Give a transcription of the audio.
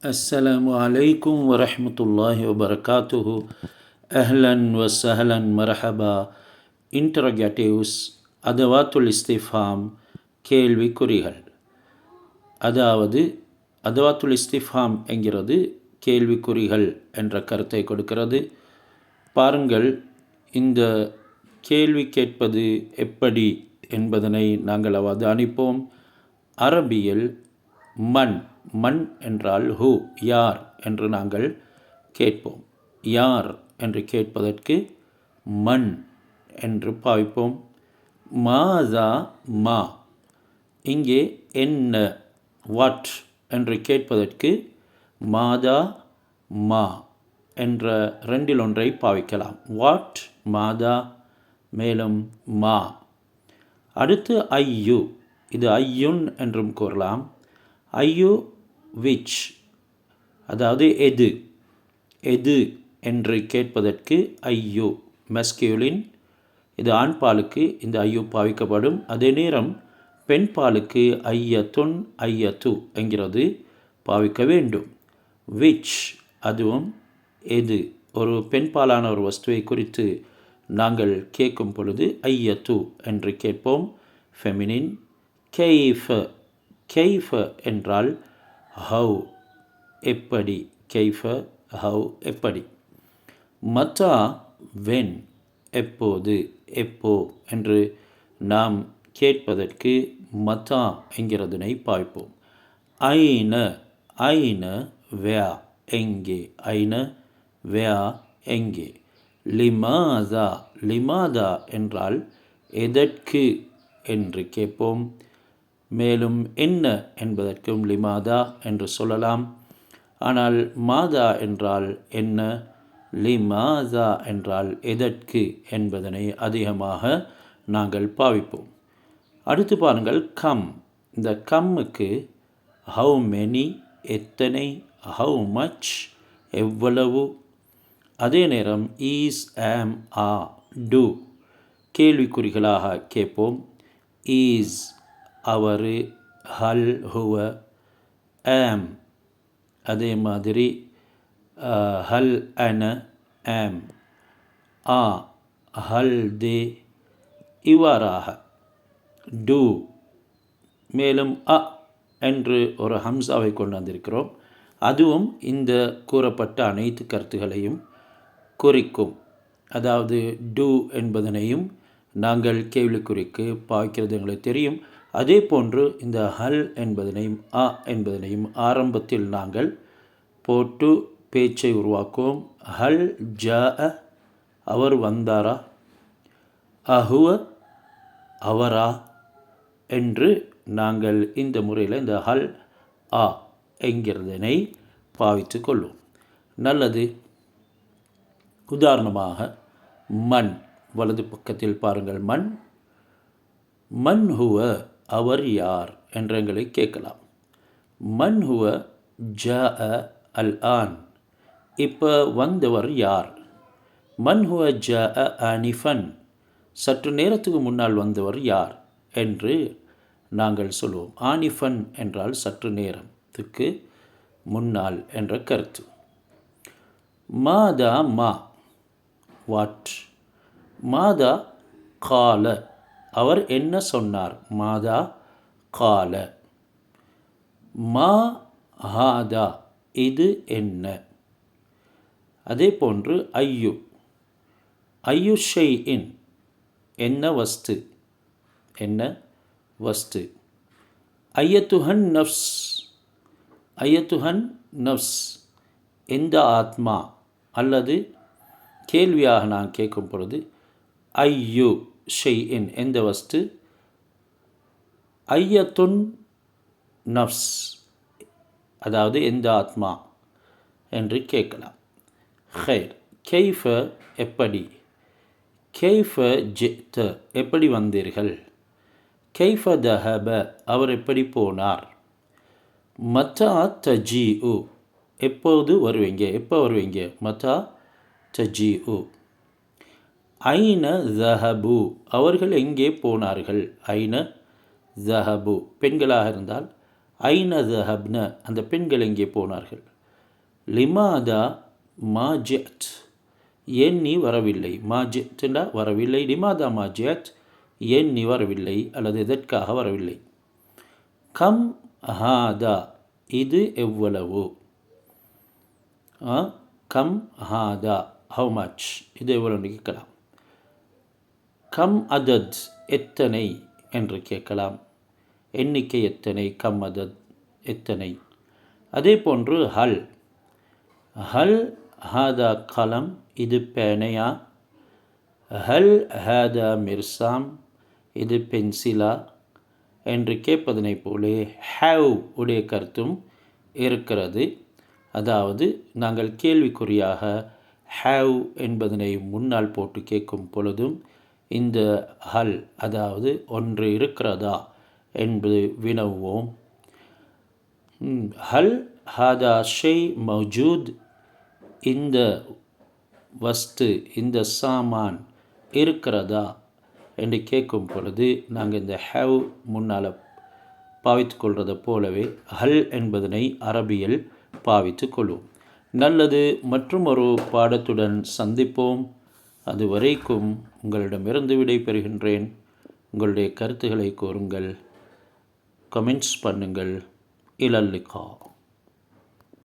السلام عليكم ورحمة الله وبركاته أهلا وسهلا مرحبا interrogatives அதவாத்துல் இஸ்திஃபாம் கேள்விக்குறிகள் அதாவது அதவாத்துல் இஸ்திஃபாம் என்கிறது கேள்விக்குறிகள் என்ற கருத்தை கொடுக்கிறது பாருங்கள் இந்த கேள்வி கேட்பது எப்படி என்பதனை நாங்கள் அவதானிப்போம் அரபியில் மண் மண் என்றால் ஹூ யார் என்று நாங்கள் கேட்போம். யார் என்று கேட்பதற்கு மண் என்று பாவிப்போம். மாதா மா. இங்கே என்ன வாட் என்று கேட்பதற்கு மாதா மா என்ற ரெண்டில் ஒன்றை பாவிக்கலாம். வாட் மாதா மேலும் மா. அடுத்து ஐயு. இது ஐயுன் என்றும் கூறலாம். ஐயு விச் அதாவது எது எது என்று கேட்பதற்கு ஐயோ மெஸ்கியூலின் இது ஆண் பாலுக்கு இந்த ஐயோ பாவிக்கப்படும். அதே நேரம் பெண் பாலுக்கு ஐயத்துன் ஐயத்து என்கிறது பாவிக்க வேண்டும். விச் அதுவும் எது ஒரு பெண் பாலான ஒரு வஸ்துவை குறித்து நாங்கள் கேட்கும் பொழுது ஐயத்து என்று கேட்போம். ஃபெமினின் கெய்ஃப கெய்ஃப என்றால் ஹவ் எப்படி கெய்ஃப ஹவ் எப்படி? மற்றா வென் எப்போது எப்போ என்று நாம் கேட்பதற்கு மத்தா என்கிறதனை பார்ப்போம். ஐன ஐன வேயா எங்கே? ஐன வேயா எங்கே? லிமாதா லிமாதா என்றால் எதற்கு என்று கேட்போம். மேலும் என்ன என்பதற்கும் லிமாதா என்று சொல்லலாம். ஆனால் மாதா என்றால் என்ன? லிமாதா என்றால் எதற்கு என்பதனை அதிகமாக நாங்கள் பாவிப்போம். அடுத்து பாருங்கள் கம். இந்த கம்முக்கு ஹவு மெனி எத்தனை ஹவு மச் எவ்வளவு? அதே நேரம் ஈஸ் ஆம் ஆ டு கேள்விக்குறிகளாக கேட்போம். ஈஸ் அவர் ஹல் ஹுவ ஆம். அதே மாதிரி ஹல் அன ஆம். ஆ ஹல் தே இவ்வாறாக. டூ. மேலும் அ என்று ஒரு ஹம்சாவை கொண்டு வந்திருக்கிறோம். அதுவும் இந்த கூறப்பட்ட அனைத்து கருத்துகளையும் குறிக்கும். அதாவது டு என்பதனையும் நாங்கள் கேள்விக்குறிக்கு பாய்க்கிறது எங்களுக்கு தெரியும். அதே போன்று இந்த ஹல் என்பதனையும் அ என்பதனையும் ஆரம்பத்தில் நாங்கள் போட்டு பேச்சை உருவாக்குவோம். ஹல் ஜ அவர் வந்தாரா? அஹுவ அவரா? என்று நாங்கள் இந்த முறையில் இந்த ஹல் ஆ என்கிறதனை பாவித்து கொள்வோம். நல்லது. உதாரணமாக மண். வலது பக்கத்தில் பாருங்கள் மண். மண் ஹுவ அவர் யார் என்றங்களை கேட்கலாம். மன் ஹுவ ஜ அல் ஆன். இப்போ வந்தவர் யார்? மன் ஹுவ ஜ அனிஃபன் சற்று நேரத்துக்கு முன்னால் வந்தவர் யார் என்று நாங்கள் சொல்லுவோம் ஆனிஃபன் என்றால் சற்று நேரத்துக்கு முன்னால் என்ற கருத்து. மாதா மா. வாட் மாதா கால. அவர் என்ன சொன்னார்? மாதா கால. மா ஹாதா இது என்ன? அதே போன்று ஐயு. ஐயுஷை இன் என்ன வஸ்து? என்ன வஸ்து? ஐயத்துஹன் நஃப்ஸ். ஐயத்துஹன் நஃப்ஸ். எந்த ஆத்மா? அல்லது கேள்வியாக நான் கேட்கும் பொழுது ஐயு. ஷெய் இன் எந்த வஸ்து? ஐயத்துன் நஃப்ஸ் அதாவது எந்த ஆத்மா? என்று கேட்கலாம். ஹைர் கெய்ஃப எப்படி? கெய்ஃப ஜெத்த எப்படி வந்தீர்கள்? கெய்ஃப தஹப அவர் எப்படி போனார்? மத்தா தஜி உ எப்போது வருவீங்க? எப்போ வருவீங்க? மத்தா தஜி உ ஐன ஜஹபு. அவர்கள் எங்கே போனார்கள்? ஐன ஜஹபு. பெண்களாக இருந்தால் ஐன ஜஹப்ன. அந்த பெண்கள் எங்கே போனார்கள்? லிமாதா மாஜியத் ஏன் நீ வரவில்லை? மாஜெட்னா வரவில்லை. லிமாதா மாஜியத் ஏன் நீ வரவில்லை? அல்லது எதற்காக வரவில்லை? கம் ஹாதா. இது எவ்வளவு? கம் ஹாதா. ஹவு மச் இது எவ்வளவு கேட்கலாம். கம் அதத் எத்தனை? என்று கேட்கலாம். எண்ணிக்கை எத்தனை? கம் அதத் எத்தனை? அதே போன்று ஹல். ஹல் ஹாதா கலம் இது பேனையா? ஹல் ஹாதா மிர்சாம் இது பென்சிலா? என்று கேட்பதனை போலே ஹேவ் உடைய கருத்தும் இருக்கிறது. அதாவது நாங்கள் கேள்விக்குறியாக ஹேவ் என்பதனை முன்னால் போட்டு கேட்கும் பொழுதும் இந்த ஹல் அதாவது ஒன்று இருக்கிறதா என்பது வினவுவோம். ஹல் ஹாதா ஷெய் மௌஜூத். இந்த வஸ்து இந்த சாமான் இருக்கிறதா என்று கேட்கும் பொழுது நாங்கள் இந்த ஹேவ் முன்னால் பாவித்து கொள்வது போலவே ஹல் என்பதனை அரபியில் பாவித்து கொள்வோம். நல்லது மற்றும் ஒரு பாடத்துடன் சந்திப்போம். அதுவரைக்கும் உங்களிடமிருந்து விடை பெறுகின்றேன் உங்களுடைய கருத்துக்களை கூறுங்கள். கமெண்ட்ஸ் பண்ணுங்கள். இலல்லிக்கா